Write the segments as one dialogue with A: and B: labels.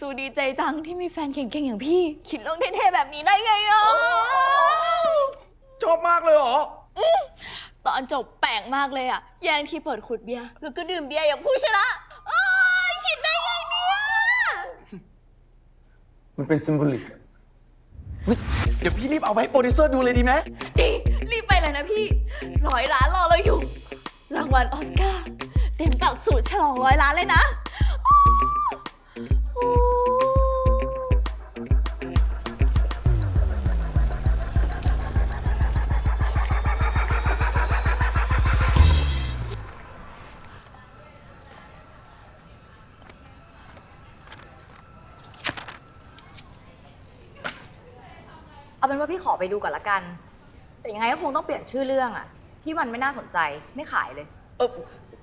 A: ซูดีใจจังที่มีแฟนเก่งๆ อย่างพี่ คิดเรื่องเท่ๆแบบนี้ได้ไงอะ
B: ชอบมากเลยเหรอ
A: ตอนจบแปลกมากเลยอะ แย่งที่เปิดขวดเบียร์แล้วก็ดื่มเบียร์อย่างผู้ชนะอ้ายคิดได้ไงเนี่ย
B: มันเป็นซิมโบลิกเฮ้ยเดี๋ยวพี่รีบเอาไปให้โปรดิวเซอร์ดูเลยดีไหม
A: ดีรีบไปเลยนะพี่ร้อยล้านรอเราอยู่ รางวัลออสการ์เต็มตักสูตรฉลองร้อยล้านเลยนะ
C: เอาเป็นว่าพี่ขอไปดูก่อนละกัน แต่ยังไงก็คงต้องเปลี่ยนชื่อเรื่องอะพี่มันไม่น่าสนใจไม่ขายเลย
B: เออ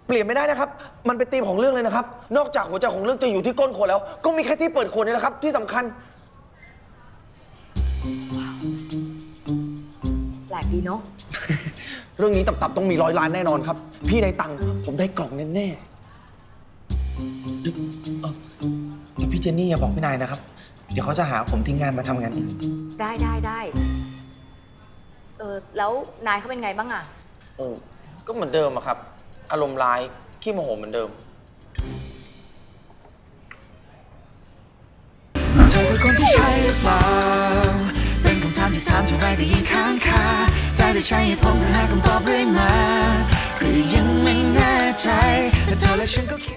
B: เปลี่ยนไม่ได้นะครับ มันเป็นธีมของเรื่องเลยนะครับ นอกจากหัวใจของเรื่องจะอยู่ที่ก้นขวดแล้ว ก็มีแค่ที่เปิดขวดนี่แหละครับ ที่สำคัญ
C: แปลกดีเนาะ
B: เรื่องนี้ตับๆต้องมีร้อยล้านแน่นอนครับ พี่ได้ตังค์ผมได้กล่องแน่ๆเอ่อแต่พี่เจนนี่อย่าบอกพี่นายนะครับ เดี๋ยวเขาจะหาผมทิ้งงานมาทำงานอื่น
C: ได้ได้ได้ เออแล้วนายเขาเป็นไงบ้างอะ
B: เออก็เหมือนเดิมอะครับ อารมณ์ร้ายขี้โมโหเหมือนเดิม
D: เธอคือคนที่ใช่หรือเปล่า เป็นคำถามที่ถามเท่าไรก็ยิ่งค้างคาได้แต่ใช้เหตุผลเพื่อหาคำตอบเรื่อยมาก็ยังไม่แน่ใจแต่เธอและฉันก็คิด